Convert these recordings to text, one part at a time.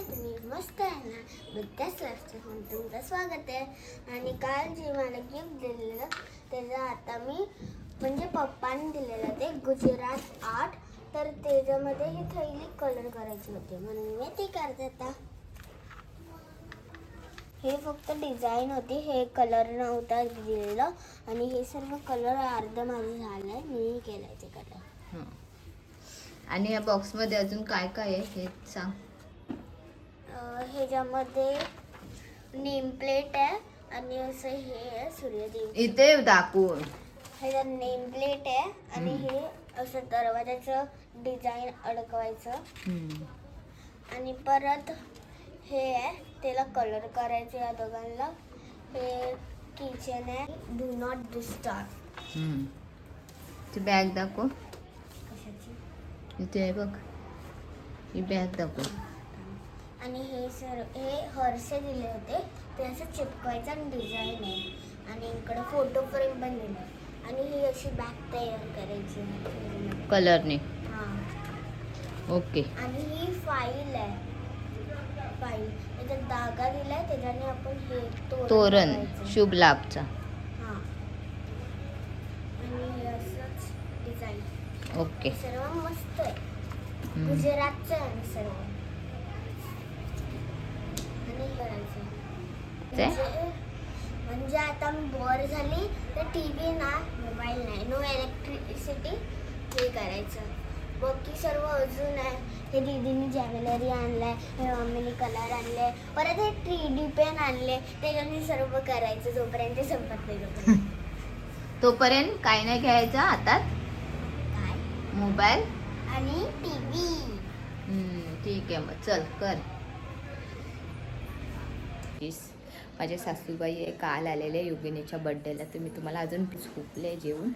आहे तुम्ही मस्त आहे ना? बद्दच लास्ट होऊन तुमचं स्वागत आहे. आणि काल जे मला गिफ्ट दिलेलं त्याचं आता मी म्हणजे पप्पांनी दिलेलं ते गुजरात आर्ट तर त्याच्यामध्ये ही थैली कलर करायची होती म्हणून मी ती करते आता. हे फक्त डिझाईन होती हे कलर नव्हता दिलेलं. आणि हे सर्व कलर अर्ध माझं झालं आहे मी केलं ते कलर आणि या बॉक्समध्ये अजून काय काय आहे हे सांग. ह्याच्यामध्ये नेम प्लेट आहे आणि असं हे आहे सूर्यदेव. इथे दाखवून. ह्याच्यात नेम प्लेट आहे आणि. हे असं दरवाजाचं डिझाईन अडकवायचं. आणि परत हे आहे त्याला कलर करायचे या दोघांना. हे किचन आहे. Do not disturb. ती बॅग दाखव. कशाची? इथे आहे बघ. ही बॅग दाखव. आणि हे सर हे हरसे दिले होते. ते असं चिपकायचं आणि डिझाईन आहे. आणि इकडे फोटो फ्रेम पण दिलं आणि ही अशी बॅग तयार करायची कलरने हां. ओके आणि ही फाईल आहे. फाईल त्याच्यात धागा दिलाय त्याच्याने आपण हे तोरण. शुभ लाभचा. हां. हे ओके सर्व मस्त आहे. गुजरातचं आहे सर्व. हे करायचं? म्हणजे म्हणजे आता मी बोर झाली तर टी व्ही ना मोबाईल नाही. नो इलेक्ट्रिसिटी हे करायचं. बाकी सर्व अजून आहे. हे दीदीने ज्वेलरी आणलाय हे मम्मीने कलर आणले परत हे थ्री डी पेन आणले. त्याच्याने सर्व करायचं. जोपर्यंत ते संपत नाही तोपर्यंत. तोपर्यंत काय नाही घ्यायचं हातात? काय? मोबाईल? आणि टी व्ही ठीक आहे. मग चल कर. इस, माझे सासूबाई आहे काल आलेले योगिनीच्या बड्डेला तर मी तुम्हाला अजून झोपले जेवून.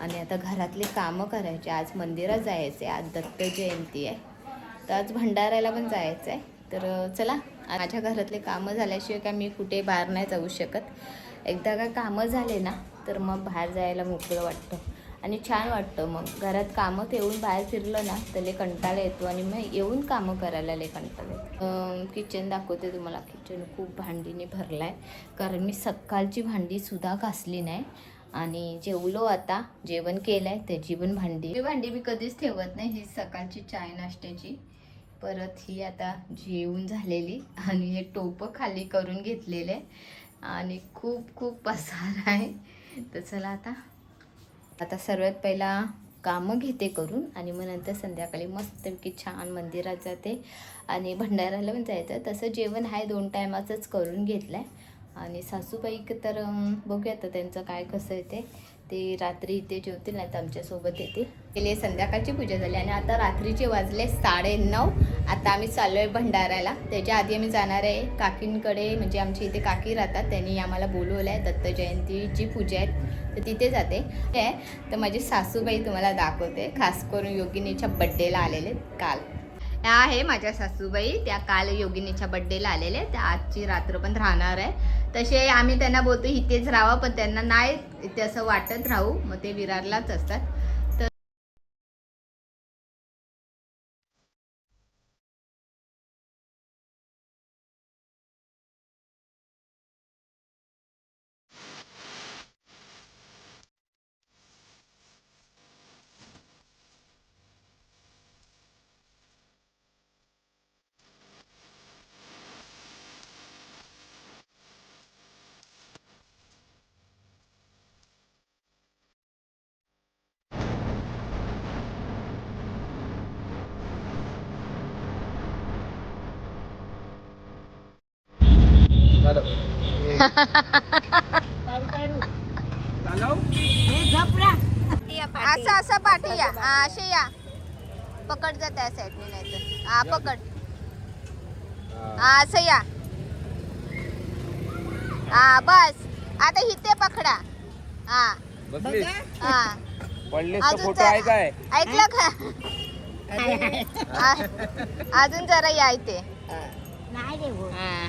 आणि आता घरातले कामं करायचे. आज मंदिरात जायचं आहे आज दत्त जयंती आहे. तर आज भंडाऱ्याला पण जायचं आहे तर चला माझ्या घरातले कामं झाल्याशिवाय काय मी कुठे बाहेर नाही जाऊ शकत. एकदा का कामं झाले ना तर मग बाहेर जायला मोकळं वाटतं. आणि छान वाटतं मग. घरात कामं ठेवून बाहेर फिरलं ना तर लय कंटाळा येतो आणि मग येऊन कामं करायला लय कंटाळा येतो. किचन दाखवते तुम्हाला. किचन खूप भांडीने भरलं आहे कारण मी सकाळची भांडीसुद्धा घासली नाही. आणि जेवलो आता जेवण केलं आहे त्याची पण भांडी. ही भांडी मी कधीच ठेवत नाही ही सकाळची चाय नाश्त्याची. परत ही आता जेवून झालेली आणि हे टोपं खाली करून घेतलेले. आणि खूप खूप पसार आहे. तर चला आता आता सर्वात पहिला कामं घेते करून आणि मग नंतर संध्याकाळी मस्तपैकी छान मंदिरात जाते आणि भंडाऱ्याला पण जायचं. तसं जेवण आहे दोन टायमाचंच करून घेतलं आहे आणि सासूबाई तर बघूया आता त्यांचं काय कसं येते ते. रात्री इथे जेवतील नाही तर आमच्यासोबत येते गेले संध्याकाळची पूजा झाली आणि आता रात्रीचे वाजले साडे नऊ. आता आम्ही चाललो आहे भंडाऱ्याला. त्याच्या आधी आम्ही जाणार आहे काकींकडे. म्हणजे आमच्या इथे काकी राहतात त्यांनी आम्हाला बोलवलं आहे दत्त जयंतीची पूजा आहे. तर तिथे जाते. हे आहे तर माझी सासूबाई तुम्हाला दाखवते. खास करून योगिनीच्या बड्डेला आलेले काल. ह्या आहे माझ्या सासूबाई. त्या काल योगिनीच्या बड्डेला आलेले. त्या आजची रात्र पण राहणार आहे. तसे आम्ही त्यांना बोलतो इथेच राहावं. पण त्यांना नाही इथे असं वाटत राहू. मग ते विरारलाच असतात तर असं असं पाठी या. हा, असे या. पकड जा त्या साईडने नाही तर हा पकड. हा असं या. हा बस. आता इथे पकडा. हा. हा. अजून फोटो जरा- आहे. काय ऐकलं का? अजून जरा या इथे. नाही रे भाऊ. हा.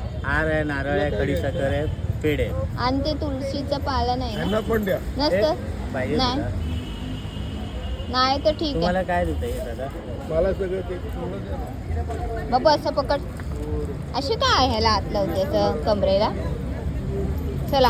हार आहे नारळ आहे खडीसाखर आहे पेड आहे. आणि ते तुळशीचं पालन आहे ना? पण द्या. नसतं? पाहिजे नाही. तुला? नाही तर ठीक आहे. तुम्हाला काय देता येईल दादा? मला सगळं ते पूर्ण द्या ना. बाबू असं पकड. अशी काय ह्याला हात लावते असं कमरेला? चला.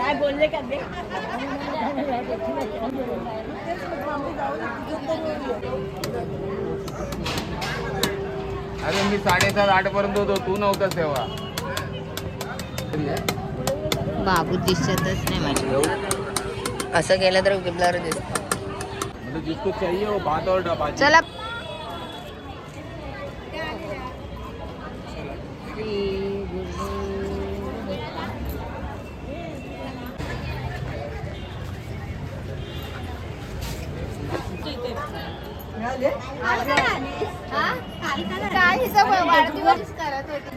काय बोलले का ते अरे मी साडेसात आठ पर्यंत होतो. तू नव्हतास तेव्हा. बाबू दिसतच नाही माझ्या. असं केलं तर ब्लर दिसत. जिसको चाहिए वो बात और डबा चला. काय वाढदिवस करत होती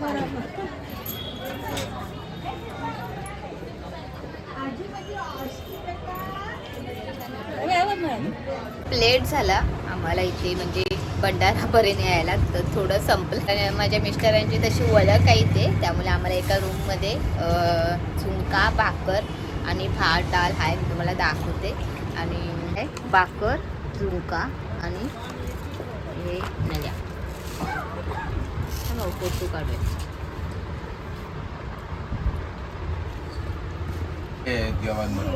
प्लेट झाला. आम्हाला इथे म्हणजे भंडारापर्यंत यायला तर थोडं संपलं. माझ्या मिस्टरांची तशी ओळख आहे इथे. त्यामुळे आम्हाला एका रूममध्ये झुणका भाकर आणि भात डाळ हाय मी तुम्हाला दाखवते. आणि हे भाकर झुणका आणि हे नद्या चला, फोटो काढूया.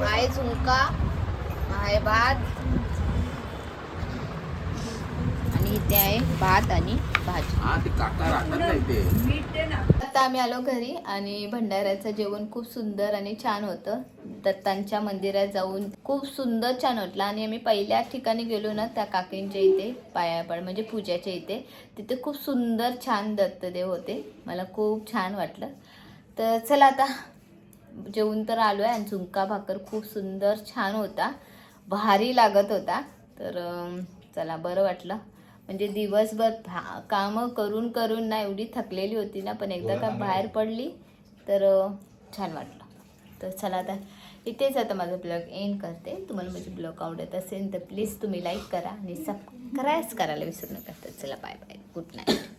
आहे झुणका आहे भात. आणि इथे आहे भात आणि भाजी. हा आता आम्ही आलो घरी आणि भंडाऱ्याचं जेवण खूप सुंदर आणि छान होतं. दत्तांच्या मंदिरात जाऊन खूप सुंदर छान वाटलं. आणि आम्ही पहिल्या ठिकाणी गेलो ना त्या काकींच्या इथे पायापड म्हणजे पूजाच्या इथे. तिथे खूप सुंदर छान दत्तदेव होते. मला खूप छान वाटलं. तर चला आता जेवून तर आलो आहे आणि झुणका भाकर खूप सुंदर छान होता. भारी लागत होता. तर चला बरं वाटलं. म्हणजे दिवसभर भा कामं करून करून ना एवढी थकलेली होती ना पण एकदा का बाहेर पडली तर छान वाटलं. तर चला आता इथेच आता माझा ब्लॉग एंड करते. तुम्हाला माझे ब्लॉग आवडत असेल तर प्लीज तुम्ही लाईक करा आणि सबस्क्राईब करायला विसरू नका. तर चला बाय बाय गुड नाईट